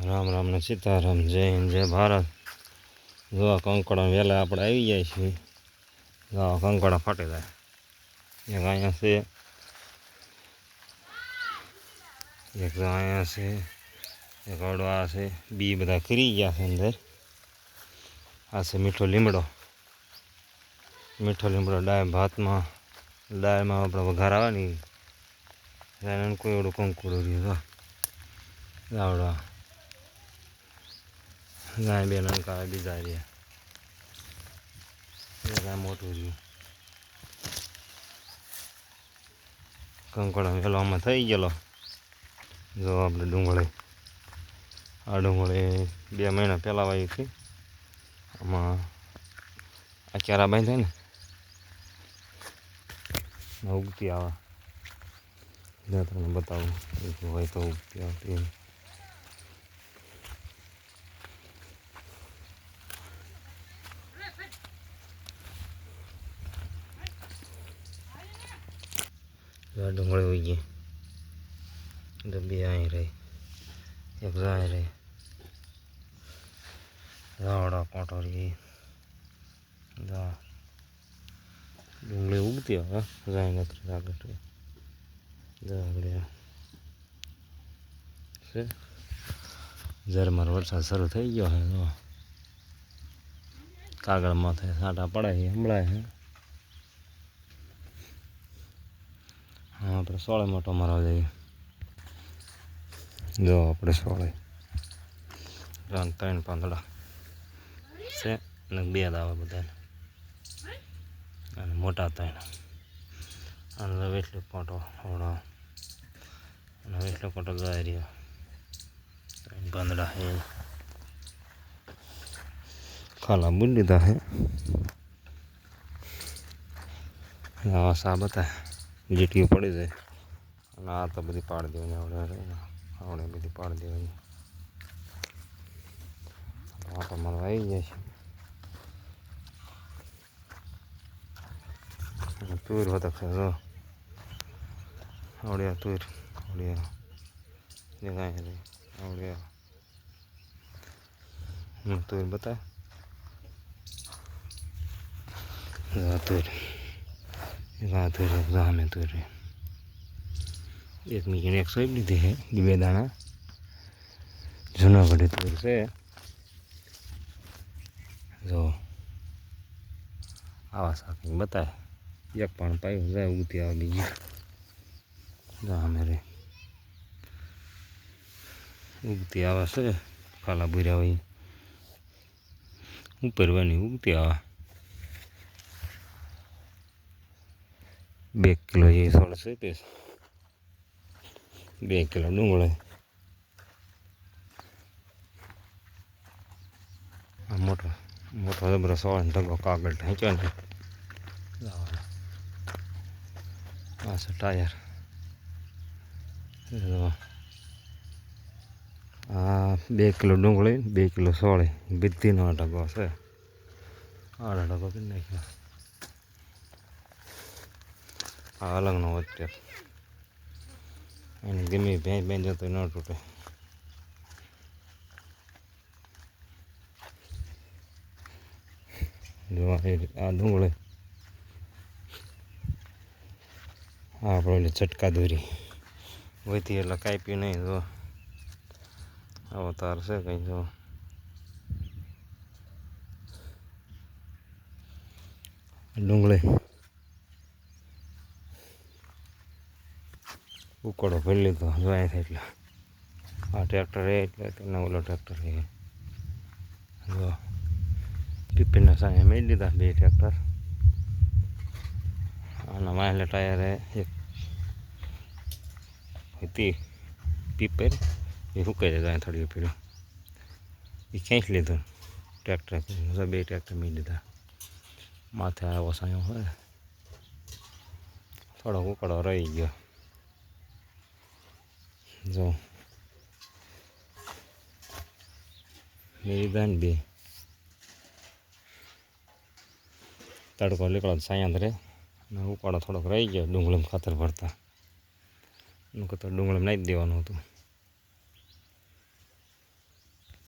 રામ રામ ને સીતારામ, જય હિન્દ, જય ભારત. જો કંકડા વહેલા આપણે આવી જાય છીએ, જો કંકડા ફાટી જાય. એક અહીંયા છે, એક અહીંયા છે, એક અડવા છે, બી બધા કરી ગયા છે અંદર. આ છે મીઠો લીમડો. મીઠો લીમડો ડાય ભાતમાં, ડાયમાં આપણે વઘાર આવે ને કોઈ એવડું કંકુડું રહ્યું આવડવા ગાય બે લંકા બીજા રહ્યા ગાય મોટું રહ્યું. કંકડા વેલવામાં થઈ ગયેલો. જો આપણે ડુંગળી, આ ડુંગળી બે મહિના પહેલાં વાવી હતી. આમાં આ ક્યારા બાંધે ને ઉગતી આવે. તમને બતાવું હોય તો ઉગતી આવતી ડુંગળી ઉગી ડબ્બી અહીં રહી એક જાય રહી રાવડા કોટો રહી જા ડુંગળી ઉગતી હવે જાય નથી આગળ આગળ છે ઝરમર વરસાદ શરૂ થઈ ગયો હે જો કાગળ માથે સાટા પડાય છે હમણાં હે આપણે સોળે મોટો મારવા જઈએ. જો આપણે સોળે. ત્રણ ત્રણ પાંદડા. છે અને બે દાવા બધાને. અને મોટા ત્રણ. અને હવે એટલો પોટો હોડો અને હવે એટલો પોટો જાય રહ્યો ત્રણ પાંદડા છે. ખાલા બુલ લીધા છે. આવા સા બતા જીટીઓ પડી જાય. અને આ તો બધી પાડી દેવાની આવડે આવડે બધી પાડી દેવાની આ તો મારો આવી જાય છે. તુર હોતા જો. આવડ્યા તુર. આવડ્યા. રે આવડ્યા. હું તુર બતા તુર. રાત રામે તુર એક મીકીને એકસો એક લીધી છે બે દાણા. જૂનાગઢે તુર છે. જો. આવા સાકી બતાવે. એક પણ પાયું, જાય ઉગતી આવે બીજી. રામે રે. ઉગતી આવે છે, ખાલા બુર્યા હોય. ઉપરવાની ઉગતી આવે. બે કિલો જે સોળસો તે બે કિલો ડુંગળી મોટો મોટો જબરો સોળ ઢગો કાગળ ઢાંચ્યો ને. લાવવાનો આ છે ટાયર. આ બે કિલો ડુંગળી બે કિલો સોળી. બિદ્દીનો ઢગો છે. આ ઢગો કરી નાખ્યો. આ અલગનો વચ્ચે એની ગમે ભેંસ ભેંસ જતો ન તૂટે. જોવા આ ડુંગળે. આ આપણે ચટકા દોરી. વહીથી એટલે પી નહીં, જો. આવો તાર છે કંઈ, જો. ડુંગળી ઉકળો ભરી લીધો જોયા એટલે. આ ટ્રેક્ટર એ એટલે તેને ઓલો ટ્રેક્ટર એ. જો પીપીના સાંજે મેળી લીધા બે ટ્રેક્ટર આના માહેલા ટાયરે એક હતી પીપર એ સુકાઈ જાય થોડી પીડ્યું એ ખેંચી લીધું ટ્રેક્ટર બે ટ્રેક્ટર મેળી લીધા. માથે આવો સાયો હોય. થોડો ઉકળો રહી ગયો. જો. મેરી બેન બે. તડકો નીકળો સાયા રે. ને ઉપાડો થોડોક રહી ગયો ડુંગળીમાં ખાતર ભરતા. એનું તો ડુંગળીમાં નાખી દેવાનું હતું.